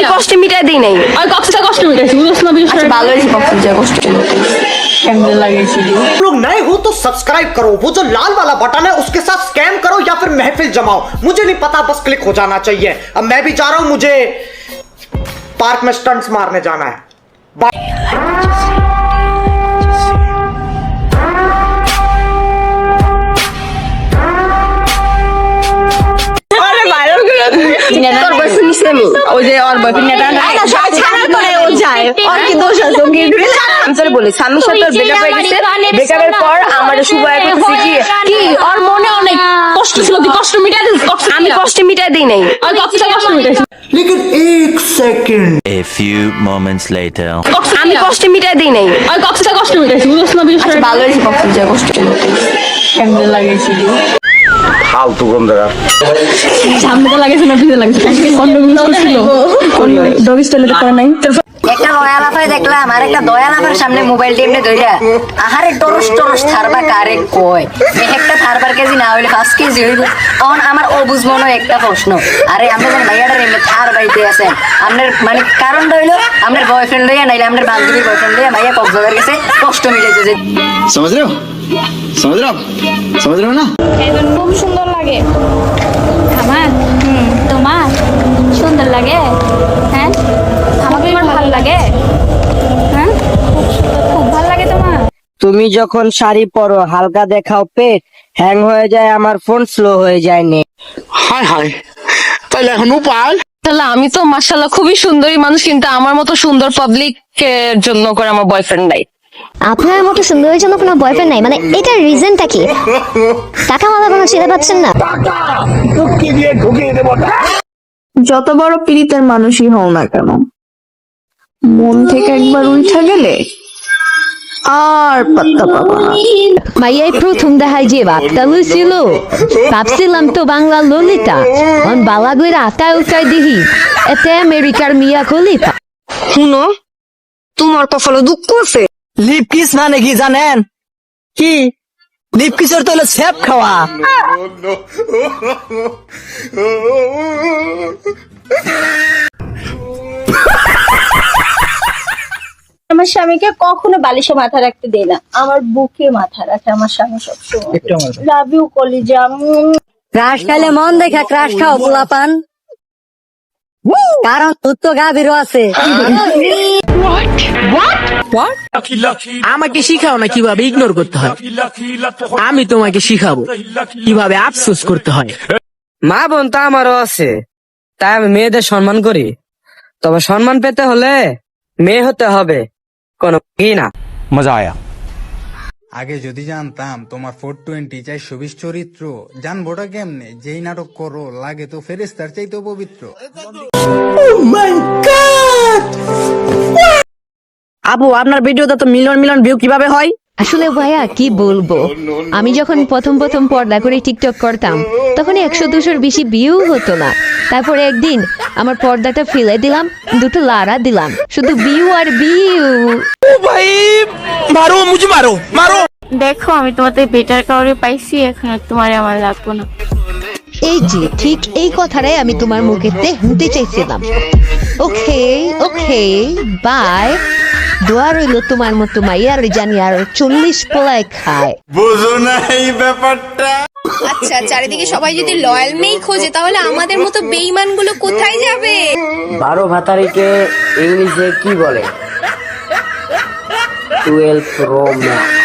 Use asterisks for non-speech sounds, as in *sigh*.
আমি কষ্ট মিটাই দিই নাই আর কক্সটা কষ্ট মিটাইছি বুঝছ না আচ্ছা বিষয়টা ভালো হয়েছে কষ্ট যা কষ্ট কেমনে লাগাইছিল तुम लोग नए हो तो सब्सक्राइब करो वो जो लाल वाला बटन है उसके साथ स्कैम करो या फिर महफिल जमाओ मुझे नहीं पता बस क्लिक हो जाना चाहिए अब मैं भी जा रहा हूं मुझे पार्क में स्टंट्स मारने जाना है बाय আমি কষ্ট ছিল মিটাই দিস আমি কষ্ট মিটাই দেই নাই। কষ্ট মিটাই second. A few moments later আমি কষ্ট মিটাই দেই কষ্ট মিটাইছি বুঝছ না কষ্ট ফালতু কোন জায়গা সামনে তো লাগাইছে না পিছে লাগাইছে কন্ডম ইউজ করছিল। ডগ স্টাইলে করে নাই। একটা লয়াল আফায় দেখলাম আর একটা দয়াল আফার সামনে মোবাইল টিম নে ধইরা আহারে টরস টরস থারবা কারে কয়? একটা থারবার কেজি না হইলে পাঁচ কেজি হইল তখন আমার অবুজ মনে একটা প্রশ্ন। আরে আমরা যেন ভাইয়াটার এমনি থার বাইতে আছেন। আপনার মানে কারণ হইল আপনার বয়ফ্রেন্ড লইয়া নাইলে আপনার বান্ধবীর বয়ফ্রেন্ড লইয়া ভাইয়া কক্সবাজার গেছে কষ্ট মিলেছে যে সমাজ রেও সমাজ রেও সমাজ খুব সুন্দর লাগে। হ্যাঁ, আমার তোমার? সুন্দর লাগে? লাগে? হ্যাঁ? খুব ভালো লাগে তোমার। তুমি যখন শাড়ি পরো হালকা দেখাও পেট হ্যাং হয়ে যায় আমার ফোন স্লো হয়ে যায় নে। হায় হায় তাহলে এখন উপায়? তাহলে আমি তো মাশাল্লাহ খুবই সুন্দরী মানুষ কিন্তু আমার মতো সুন্দর পাবলিক এর জন্য করে আমার বয়ফ্রেন্ড নাই। আপনার মতো সুন্দরের জন্য কোনো বয়ফ্রেন্ড নাই? মানে এটার রিজনটা কি? টাকা মালা কোনো ছেলে পাচ্ছেন না? যত বড় পীড়িতের মানুষই হও না কেন মন থেকে একবার উঠা গেলে আর পাত্তা পাবা না। মাইয়াই প্রথম দেখায় যে বাপটা লইছিল। ভাবছিলাম তো বাংলা ললিতা। অন বালাগুইরা আটায় উঠাই দিহি। এতে আমেরিকার মিয়া খলিফা শুনো তোমার কপালে দুঃখ আছে। লিপ কিস মানে কি জানেন? কি? লিপ কিসের তো হলো সেপ খাওয়া। *laughs* আমার স্বামীকে কখনো বালিশে মাথা রাখতে দেয় না। আমার বুকে মাথা রাখে আমার স্বামী সবসময়। লাভ ইউ কলিজা। ক্রাশ খাইলে মন দেখা ক্রাশ খাও পোলাপান কারণ তোর তো গাভীরও আছে। আমাকে শিখাও না কীভাবে ইগনোর করতে হয়। আমি তোমাকে শিখাবো কীভাবে আফসোস করতে হয়। মা বোন তো আমারও আছে। তাই আমি মেয়েদের সম্মান করি। তবে সম্মান পেতে হলে মেয়ে হতে হবে। কোনো না। মজা আয়া। আগে যদি জানতাম তোমার ফোর টোয়েন্টি চাই সবিশ চরিত্র জানবোটা কেমনে? যেই নাটক করো লাগে তো ফেরেস্তার চাইতো পবিত্র। oh আবু আপনার ভিডিওতে তো মিলন মিলন ভিউ কীভাবে হয়? আসলে ভাইয়া কি বলব? আমি যখন প্রথম প্রথম পর্দা করে টিকটক করতাম তখন একশো দুশোর বেশি ভিউ হতো না। তারপরে একদিন আমার পর্দাটা ফেলে দিলাম দুটো লারা দিলাম শুধু ভিউ আর ভিউ। মারো মুঝে মারো মারো। দেখো আমি তোমাদের বেটার কাউরে পাইছি এখন আর তোমার আমার লাগবো না। এই যে ঠিক এই কথাটাই আমি তোমার মুখেতে শুনতে চাইছিলাম। ওকে ওকে বাই দোয়া রইল তোমার মতো মাইয়ার জানি আর চল্লিশ পোলায় খায়। বুঝো না এই ব্যাপারটা। আচ্ছা চারিদিকে সবাই যদি লয়াল মেই খোঁজে তাহলে আমাদের মতো বেইমানগুলো কোথায় যাবে? বারো ভাতারিকে ইংলিশে কি বলে? Twelve max